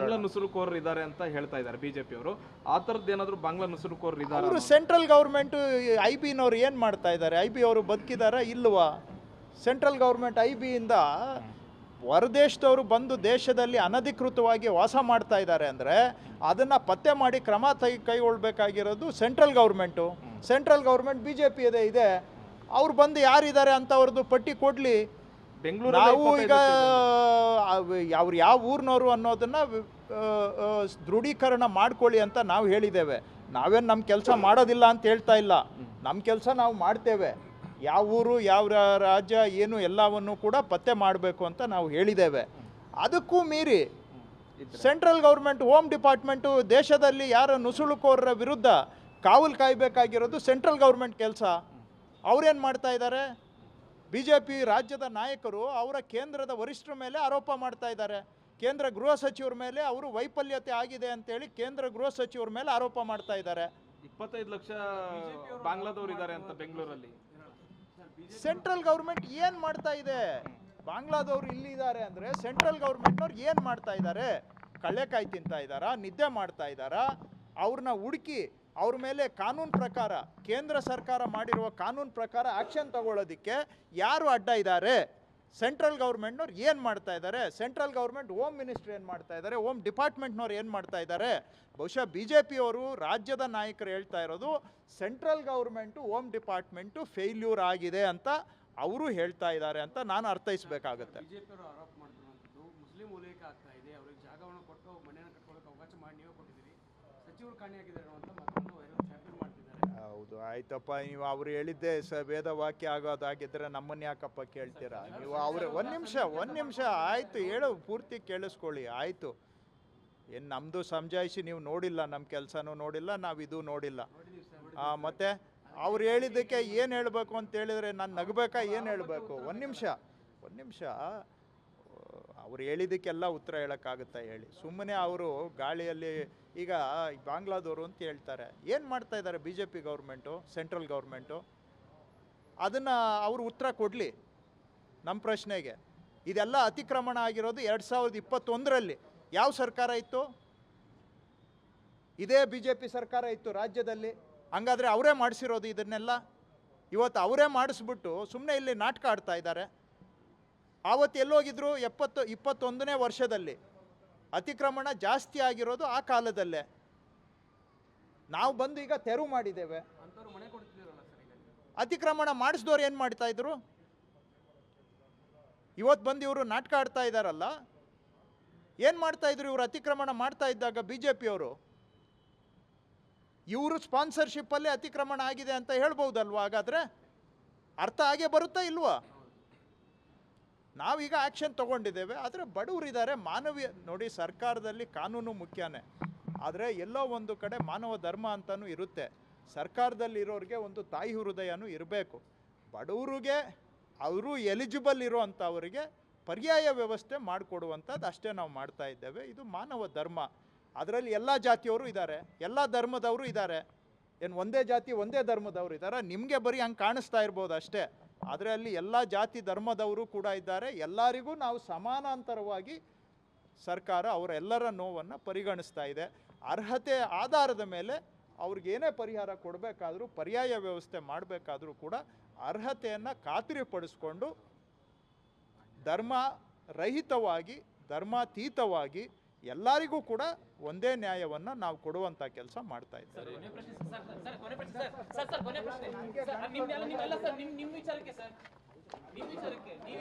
ಬಾಂಗ್ಲಾ ನುಸುಳುಕೋರರು ಇದ್ದಾರೆ ಅಂತ ಹೇಳ್ತಾ ಇದ್ದಾರೆ ಬಿಜೆಪಿ ಅವರು. ಆ ಥರದ್ದು ಏನಾದ್ರು ಬಾಂಗ್ಲಾ ನುಸುಳುಕೋರರು ಇದ್ದಾರೆ ಅವರು ಸೆಂಟ್ರಲ್ ಗೌರ್ಮೆಂಟು ಐ ಬಿನವ್ರು ಏನು ಮಾಡ್ತಾ ಇದ್ದಾರೆ? ಐ ಬಿ ಅವರು ಬದುಕಿದಾರಾ ಇಲ್ವಾ? ಸೆಂಟ್ರಲ್ ಗೌರ್ಮೆಂಟ್ ಐ ಬಿಯಿಂದ ಹೊರದೇಶದವರು ಬಂದು ದೇಶದಲ್ಲಿ ಅನಧಿಕೃತವಾಗಿ ವಾಸ ಮಾಡ್ತಾ ಇದ್ದಾರೆ ಅಂದರೆ ಅದನ್ನು ಪತ್ತೆ ಮಾಡಿ ಕ್ರಮ ತೈ ಕೈಗೊಳ್ಬೇಕಾಗಿರೋದು central government. Central government B J P ಇದೆ ಇದೆ. ಅವ್ರು ಬಂದು ಯಾರಿದ್ದಾರೆ ಅಂತವ್ರದ್ದು ಪಟ್ಟಿ ಕೊಡಲಿ. ಬೆಂಗಳೂರಲ್ಲಿ ನಾವು ಈಗ ಅವ್ರು ಯಾವ ಊರಿನವರು ಅನ್ನೋದನ್ನ ದೃಢೀಕರಣ ಮಾಡ್ಕೊಳ್ಳಿ ಅಂತ ನಾವು ಹೇಳಿದ್ದೇವೆ. ನಾವೇನು ನಮ್ಮ ಕೆಲಸ ಮಾಡೋದಿಲ್ಲ ಅಂತ ಹೇಳ್ತಾ ಇಲ್ಲ. ನಮ್ಮ ಕೆಲಸ ನಾವು ಮಾಡ್ತೇವೆ. ಯಾವ ಊರು ಯಾವ ರಾಜ್ಯ ಏನು ಎಲ್ಲವನ್ನು ಕೂಡ ಪತ್ತೆ ಮಾಡಬೇಕು ಅಂತ ನಾವು ಹೇಳಿದ್ದೇವೆ. ಅದಕ್ಕೂ ಮೀರಿ ಸೆಂಟ್ರಲ್ ಗೌರ್ಮೆಂಟ್ ಹೋಮ್ ಡಿಪಾರ್ಟ್ಮೆಂಟು ದೇಶದಲ್ಲಿ ಯಾರ ನುಸುಳುಕೋರರ ವಿರುದ್ಧ ಕಾವಲು ಕಾಯಬೇಕಾಗಿರೋದು ಸೆಂಟ್ರಲ್ ಗೌರ್ಮೆಂಟ್ ಕೆಲಸ. ಅವ್ರೇನು ಮಾಡ್ತಾ ಇದ್ದಾರೆ ಬಿ ಜೆ ಪಿ ರಾಜ್ಯದ ನಾಯಕರು ಅವರ ಕೇಂದ್ರದ ವರಿಷ್ಠರ ಮೇಲೆ ಆರೋಪ ಮಾಡ್ತಾ ಇದ್ದಾರೆ. ಕೇಂದ್ರ ಗೃಹ ಸಚಿವರ ಮೇಲೆ ಅವರು ವೈಫಲ್ಯತೆ ಆಗಿದೆ ಅಂತೇಳಿ ಕೇಂದ್ರ ಗೃಹ ಸಚಿವರ ಮೇಲೆ ಆರೋಪ ಮಾಡ್ತಾ ಇದ್ದಾರೆ. ಇಪ್ಪತ್ತೈದು ಲಕ್ಷ ಬಾಂಗ್ಲಾದವರು ಇದ್ದಾರೆ ಅಂತ ಬೆಂಗಳೂರಲ್ಲಿ. ಸೆಂಟ್ರಲ್ ಗೌರ್ಮೆಂಟ್ ಏನು ಮಾಡ್ತಾ ಇದೆ? ಬಾಂಗ್ಲಾದವ್ರು ಇಲ್ಲಿದ್ದಾರೆ ಅಂದರೆ ಸೆಂಟ್ರಲ್ ಗೌರ್ಮೆಂಟ್ನವ್ರು ಏನು ಮಾಡ್ತಾ ಇದ್ದಾರೆ? ಕಳ್ಳೆಕಾಯಿ ತಿಂತಾ ಇದ್ದಾರಾ? ನಿದ್ದೆ ಮಾಡ್ತಾ ಇದ್ದಾರಾ? ಅವ್ರನ್ನ ಹುಡುಕಿ ಅವ್ರ ಮೇಲೆ ಕಾನೂನು ಪ್ರಕಾರ, ಕೇಂದ್ರ ಸರ್ಕಾರ ಮಾಡಿರುವ ಕಾನೂನು ಪ್ರಕಾರ ಆಕ್ಷನ್ ತಗೊಳ್ಳೋದಕ್ಕೆ ಯಾರು ಅಡ್ಡ ಇದ್ದಾರೆ? ಸೆಂಟ್ರಲ್ ಗೌರ್ಮೆಂಟ್ನವ್ರು ಏನು ಮಾಡ್ತಾ ಇದ್ದಾರೆ? ಸೆಂಟ್ರಲ್ ಗೌರ್ಮೆಂಟ್ ಹೋಮ್ ಮಿನಿಸ್ಟ್ರಿ ಏನು ಮಾಡ್ತಾ ಇದ್ದಾರೆ? ಹೋಮ್ ಡಿಪಾರ್ಟ್ಮೆಂಟ್ನವ್ರು ಏನು ಮಾಡ್ತಾ ಇದ್ದಾರೆ? ಬಹುಶಃ ಬಿ ಜೆ ಪಿಯವರು ರಾಜ್ಯದ ನಾಯಕರು ಹೇಳ್ತಾ ಇರೋದು central government home department failure ಆಗಿದೆ ಅಂತ ಅವರು ಹೇಳ್ತಾ ಇದ್ದಾರೆ ಅಂತ ನಾನು ಅರ್ಥೈಸಬೇಕಾಗತ್ತೆ. ಮುಸ್ಲಿಂ ಜಾಗವನ್ನು ಕೊಟ್ಟು ಮನೆಯನ್ನು ಕಟ್ಕೊಳ್ಳೋಕೆ ಅವಕಾಶ ಮಾಡಿ, ನೀವೇ ಕೊಟ್ಟಿದ್ದೀರಿ. ಹೌದು ಆಯ್ತಪ್ಪ. ನೀವು ಅವ್ರು ಹೇಳಿದ್ದೆ ಸ ವೇದ ವಾಕ್ಯ ಆಗೋದಾಗಿದ್ರೆ ನಮ್ಮನ್ನ ಯಾಕಪ್ಪ ಕೇಳ್ತೀರಾ? ನೀವು ಅವ್ರ ಒಂದು ನಿಮಿಷ ಒಂದು ನಿಮಿಷ ಆಯಿತು ಹೇಳು ಪೂರ್ತಿ ಕೇಳಿಸ್ಕೊಳ್ಳಿ ಆಯಿತು. ಏನು ನಮ್ಮದು ಸಮಜಾಯಿಸಿ ನೀವು ನೋಡಿಲ್ಲ ನಮ್ಮ ಕೆಲಸನೂ ನೋಡಿಲ್ಲ ನಾವು ಇದು ನೋಡಿಲ್ಲ. ಆ, ಮತ್ತೆ ಅವ್ರು ಹೇಳಿದ್ದಕ್ಕೆ ಏನು ಹೇಳಬೇಕು ಅಂತ ಹೇಳಿದ್ರೆ ನಾನು ನಗಬೇಕಾ ಏನು ಹೇಳಬೇಕು? ಒಂದು ನಿಮಿಷ ಒಂದು ನಿಮಿಷ. ಅವ್ರು ಹೇಳಿದ್ದಕ್ಕೆಲ್ಲ ಉತ್ತರ ಹೇಳೋಕ್ಕಾಗುತ್ತಾ ಹೇಳಿ. ಸುಮ್ಮನೆ ಅವರು ಗಾಳಿಯಲ್ಲಿ ಈಗ ಬಾಂಗ್ಲಾದವರು ಅಂತ ಹೇಳ್ತಾರೆ. ಏನು ಮಾಡ್ತಾ ಇದ್ದಾರೆ B J P government, central government? ಅದನ್ನು ಅವರು ಉತ್ತರ ಕೊಡಲಿ ನಮ್ಮ ಪ್ರಶ್ನೆಗೆ. ಇದೆಲ್ಲ ಅತಿಕ್ರಮಣ ಆಗಿರೋದು ಎರಡು ಸಾವಿರದ ಇಪ್ಪತ್ತೊಂದರಲ್ಲಿ. ಯಾವ ಸರ್ಕಾರ ಇತ್ತು? ಇದೇ ಬಿ ಜೆ ಪಿ ಸರ್ಕಾರ ಇತ್ತು ರಾಜ್ಯದಲ್ಲಿ. ಹಂಗಾದ್ರೆ ಅವರೇ ಮಾಡಿಸಿರೋದು ಇದನ್ನೆಲ್ಲ? ಇವತ್ತು ಅವರೇ ಮಾಡಿಸ್ಬಿಟ್ಟು ಸುಮ್ಮನೆ ಇಲ್ಲಿ ನಾಟಕ ಆಡ್ತಾ ಇದ್ದಾರೆ. ಆವತ್ತು ಎಲ್ಲೋಗಿದ್ರು ಎಪ್ಪತ್ತು ಇಪ್ಪತ್ತೊಂದನೇ ವರ್ಷದಲ್ಲಿ. ಅತಿಕ್ರಮಣ ಜಾಸ್ತಿ ಆಗಿರೋದು ಆ ಕಾಲದಲ್ಲೇ. ನಾವು ಬಂದು ಈಗ ತೆರವು ಮಾಡಿದ್ದೇವೆ. ಅತಿಕ್ರಮಣ ಮಾಡಿಸಿದವ್ರು ಏನು ಮಾಡ್ತಾ ಇದ್ರು? ಇವತ್ತು ಬಂದು ಇವರು ನಾಟಕ ಆಡ್ತಾ ಇದ್ದಾರಲ್ಲ ಏನು ಮಾಡ್ತಾ ಇದ್ರು ಇವರು ಅತಿಕ್ರಮಣ ಮಾಡ್ತಾ ಇದ್ದಾಗ ಬಿ ಜೆ ಪಿಯವರು ಇವರು ಸ್ಪಾನ್ಸರ್ಶಿಪ್ಪಲ್ಲೇ ಅತಿಕ್ರಮಣ ಆಗಿದೆ ಅಂತ ಹೇಳ್ಬೋದಲ್ವಾ? ಹಾಗಾದ್ರೆ ಅರ್ಥ ಆಗೇ ಬರುತ್ತಾ ಇಲ್ವಾ? ನಾವೀಗ ಆ್ಯಕ್ಷನ್ ತಗೊಂಡಿದ್ದೇವೆ, ಆದರೆ ಬಡವರಿದ್ದಾರೆ. ಮಾನವೀಯ, ನೋಡಿ ಸರ್ಕಾರದಲ್ಲಿ ಕಾನೂನು ಮುಖ್ಯನೇ. ಆದರೆ ಎಲ್ಲೋ ಒಂದು ಕಡೆ ಮಾನವ ಧರ್ಮ ಅಂತಲೂ ಇರುತ್ತೆ. ಸರ್ಕಾರದಲ್ಲಿ ಇರೋರಿಗೆ ಒಂದು ತಾಯಿ ಹೃದಯನೂ ಇರಬೇಕು. ಬಡವರಿಗೆ, ಅವರು ಎಲಿಜಿಬಲ್ ಇರೋವಂಥವರಿಗೆ ಪರ್ಯಾಯ ವ್ಯವಸ್ಥೆ ಮಾಡಿಕೊಡುವಂಥದ್ದು ಅಷ್ಟೇ ನಾವು ಮಾಡ್ತಾ ಇದ್ದೇವೆ. ಇದು ಮಾನವ ಧರ್ಮ. ಅದರಲ್ಲಿ ಎಲ್ಲ ಜಾತಿಯವರು ಇದ್ದಾರೆ, ಎಲ್ಲ ಧರ್ಮದವರು ಇದ್ದಾರೆ. ಏನು ಒಂದೇ ಜಾತಿ, ಒಂದೇ ಧರ್ಮದವರು ಇದ್ದಾರೆ? ನಿಮಗೆ ಬರೀ ಹಂಗೆ ಕಾಣಿಸ್ತಾ ಇರ್ಬೋದು ಅಷ್ಟೇ. ಆದರೆ ಅಲ್ಲಿ ಎಲ್ಲ ಜಾತಿ ಧರ್ಮದವರು ಕೂಡ ಇದ್ದಾರೆ. ಎಲ್ಲರಿಗೂ ನಾವು ಸಮಾನಾಂತರವಾಗಿ ಸರ್ಕಾರ ಅವರೆಲ್ಲರ ನೋವನ್ನು ಪರಿಗಣಿಸ್ತಾ ಇದೆ. ಅರ್ಹತೆ ಆಧಾರದ ಮೇಲೆ ಅವ್ರಿಗೇನೇ ಪರಿಹಾರ ಕೊಡಬೇಕಾದರೂ, ಪರ್ಯಾಯ ವ್ಯವಸ್ಥೆ ಮಾಡಬೇಕಾದ್ರೂ ಕೂಡ ಅರ್ಹತೆಯನ್ನು ಖಾತ್ರಿಪಡಿಸ್ಕೊಂಡು ಧರ್ಮ ರಹಿತವಾಗಿ, ಧರ್ಮಾತೀತವಾಗಿ ಎಲ್ಲರಿಗೂ ಕೂಡ ಒಂದೇ ನ್ಯಾಯವನ್ನು ನಾವು ಕೊಡುವಂಥ ಕೆಲಸ ಮಾಡ್ತಾ ನೀವು